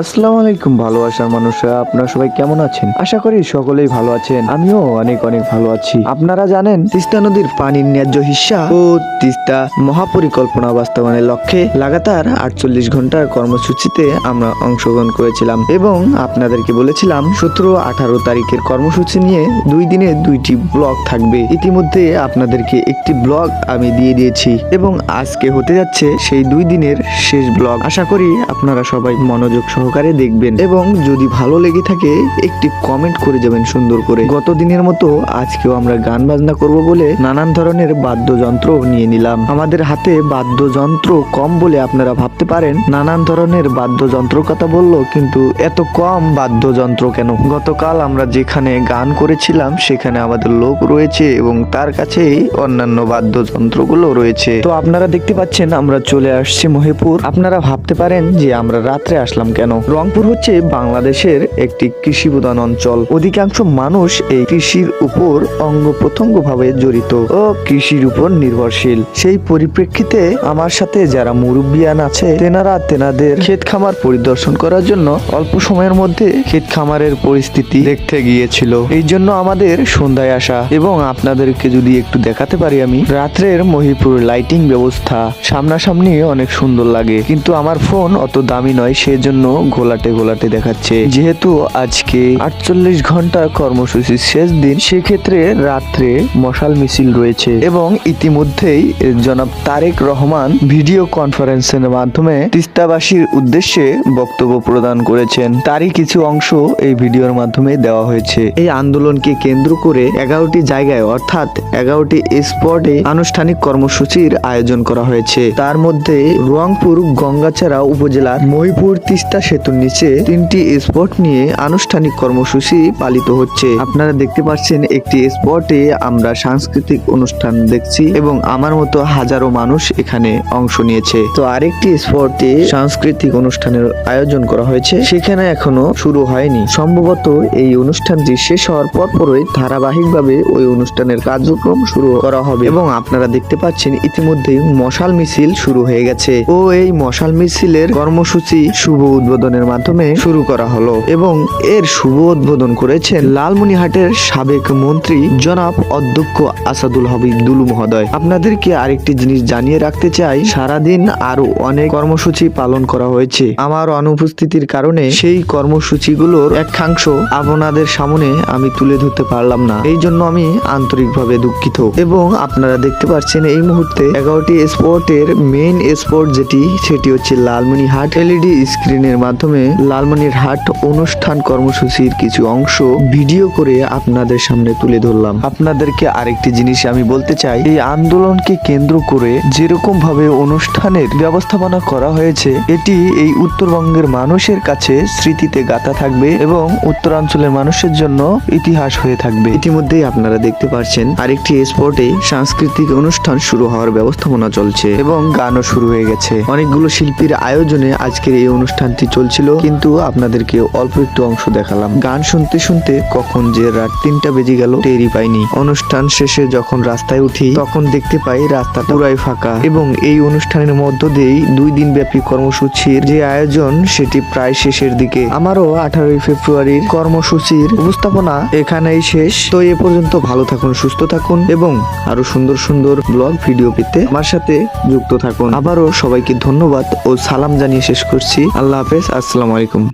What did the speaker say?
আসসালামু আলাইকুম, ভালোবাসার মানুষরা। আপনারা সবাই কেমন আছেন? আশা করি সকলেই ভালো আছেন। আমিও অনেক অনেক ভালো আছি। আপনারা জানেন, তিস্তা নদীর পানির ন্যায্য হিস্সা ও তিস্তা মহাপরিকল্পনা বাস্তবায়নের লক্ষ্যে লাগাতার আটচল্লিশ ঘণ্টার কর্মসূচিতে আমরা অংশগ্রহণ করেছিলাম এবং আপনাদেরকে বলেছিলাম, সতেরো আঠারো তারিখের কর্মসূচি নিয়ে দুই দিনে দুইটি ব্লগ থাকবে। ইতিমধ্যে আপনাদেরকে একটি ব্লগ আমি দিয়ে দিয়েছি এবং আজকে হতে যাচ্ছে সেই দুই দিনের শেষ ব্লগ। আশা করি আপনারা সবাই মনোযোগ সহকারে দেখবেন। এবং যদি ভালো লেগে থাকে, একটি কমেন্ট করে যাবেন সুন্দর করে। গত দিনের মতো আজকেও আমরা গান বাজনা করব বলে নানান ধরনের বাদ্যযন্ত্র নিয়ে নিলাম। আমাদের হাতে বাদ্যযন্ত্র কম বলে আপনারা ভাবতে পারেন। নানান ধরনের বাদ্যযন্ত্র কথা বলল, কিন্তু এত কম বাদ্যযন্ত্র কেন? গতকাল আমরা যেখানে গান করেছিলাম, সেখানে আমাদের লোক রয়েছে এবং তার কাছেই অন্যান্য বাদ্যযন্ত্রগুলো রয়েছে। তো আপনারা দেখতে পাচ্ছেন, আমরা চলে আসছি মহিপুর। আপনারা ভাবতে পারেন যে আমরা রাত্রে আসলাম কেন? রংপুর হচ্ছে বাংলাদেশের একটি কৃষি প্রধান অঞ্চল। অধিকাংশ মানুষ এই কৃষির উপর অঙ্গ প্রত্যঙ্গ ভাবে জড়িত ও কৃষির উপর নির্ভরশীল। সেই পরিপ্রেক্ষিতে আমার সাথে যারা মুরব্বিয়ান আছে, তেনারা তেনাদের ক্ষেত খামার পরিদর্শন করার জন্য অল্প সময়ের মধ্যে ক্ষেত খামারের পরিস্থিতি দেখতে গিয়েছিল। এই জন্য আমাদের সন্ধ্যায় আসা এবং আপনাদেরকে যদি একটু দেখাতে পারি আমি, রাত্রের মহিপুর লাইটিং ব্যবস্থা সামনাসামনি অনেক সুন্দর লাগে। কিন্তু আমার ফোন অত দামি নয়, সেজন্য ঘোলাটে ঘোলাটে দেখাচ্ছে। যেহেতু আজকে আটচল্লিশ ঘণ্টা কর্মসূচির শেষ দিন, সেক্ষেত্রে রাত্রে মশাল মিছিল রয়েছে এবং ইতিমধ্যেই জনাব তারেক রহমান ভিডিও কনফারেন্সের মাধ্যমে তিস্তাবাসীর উদ্দেশ্যে বক্তব্য প্রদান করেছেন। তারই কিছু অংশ এই ভিডিওর মাধ্যমে দেওয়া হয়েছে। এই আন্দোলনকে কেন্দ্র করে এগারোটি জায়গায় অর্থাৎ এগারোটি স্পটে আনুষ্ঠানিক কর্মসূচির আয়োজন করা হয়েছে। তার মধ্যে রংপুর গঙ্গাচাড়া উপজেলার মহিপুর, তিস্তা সেতুর নিচে তিনটি স্পট নিয়ে আনুষ্ঠানিক কর্মসূচি পালিত হচ্ছে। আপনারা দেখতে পাচ্ছেন একটি স্পটে আমরা সাংস্কৃতিক অনুষ্ঠান দেখছি এবং আমার মতো হাজারো মানুষ এখানে অংশ নিয়েছে। তো আরেকটি স্পটে সাংস্কৃতিক অনুষ্ঠানের আয়োজন করা হয়েছে। সেখানে এখনও শুরু হয়নি। সম্ভবত এই অনুষ্ঠানটি শেষ হওয়ার পরপরই ধারাবাহিকভাবে ওই অনুষ্ঠানের কার্যক্রম শুরু করা হবে এবং আপনারা দেখতে পাচ্ছেন ইতিমধ্যেই মশাল মিছিল শুরু হয়ে গেছে। ও এই মশাল মিছিলের কর্মসূচি শুভ উদ্বোধনের মাধ্যমে শুরু করা হলো এবং এর শুভ উদ্বোধন করেছেন লালমনিহাটের সাবেক মন্ত্রী জনাব অধ্যক্ষ আসাদুল হাবিব দুলু মহোদয়। আপনাদেরকে আরেকটি জিনিস জানিয়ে রাখতে চাই, সারাদিন আরও অনেক কর্মসূচি পালন করা হয়েছে। আমার অনুপস্থিতির কারণে সেই কর্মসূচিগুলোর একাংশ আপনাদের সামনে আমি তুলে ধরতে পারলাম না। এই জন্য আমি আন্তরিকভাবে দুঃখিত। এবং আপনারা দেখতে পাচ্ছেন এই মুহূর্তে এগারোটি স্পোর্টের মেইন স্পোর্ট যেটি, সেটি হচ্ছে লালমনিহাট এলইডি স্ক্রিনের মাধ্যমে লালমনির হাট অনুষ্ঠান কর্মসূচির কিছু অংশ ভিডিও করে আপনাদের সামনে তুলে ধরলাম। আপনাদেরকে আরেকটি জিনিস আমি বলতে চাই, এই আন্দোলনকে কেন্দ্র করে যেরকম ভাবে অনুষ্ঠানের ব্যবস্থাপনা করা হয়েছে, এটি এই উত্তরবঙ্গের মানুষের কাছে স্মৃতিতে গাথা থাকবে এবং উত্তরাঞ্চলের মানুষের জন্য ইতিহাস হয়ে থাকবে। ইতিমধ্যেই আপনারা দেখতে পাচ্ছেন আরেকটি স্পটে সাংস্কৃতিক অনুষ্ঠান শুরু হওয়ার ব্যবস্থাপনা চলছে এবং গানও শুরু হয়ে গেছে। অনেকগুলো শিল্পীর আয়োজনে আজকের এই অনুষ্ঠানটি চলছিল, কিন্তু আপনাদেরকে অল্প একটু অংশ দেখালাম। গান শুনতে শুনতে কখন যে রাত তিনটা বেজে গেল, টেরই পাইনি। অনুষ্ঠান শেষে যখন রাস্তায় উঠি, তখন দেখতে পাই রাস্তা পুরাই ফাঁকা। এবং এই অনুষ্ঠানের মধ্য দিয়েই দুই দিন ব্যাপী কর্মসূচির যে আয়োজন, সেটি প্রায় শেষের দিকে। আমারও আঠারোই ফেব্রুয়ারির কর্মসূচির উপস্থাপনা এখানেই শেষ। তো এ পর্যন্ত ভালো থাকুন, সুস্থ থাকুন এবং আরও সুন্দর সুন্দর ব্লগ, ভিডিও পেতে আমার সাথে যুক্ত থাকুন। আবারও সবাইকে ধন্যবাদ ও সালাম জানিয়ে শেষ করছি। আল্লাহ আসসালামু আলাইকুম।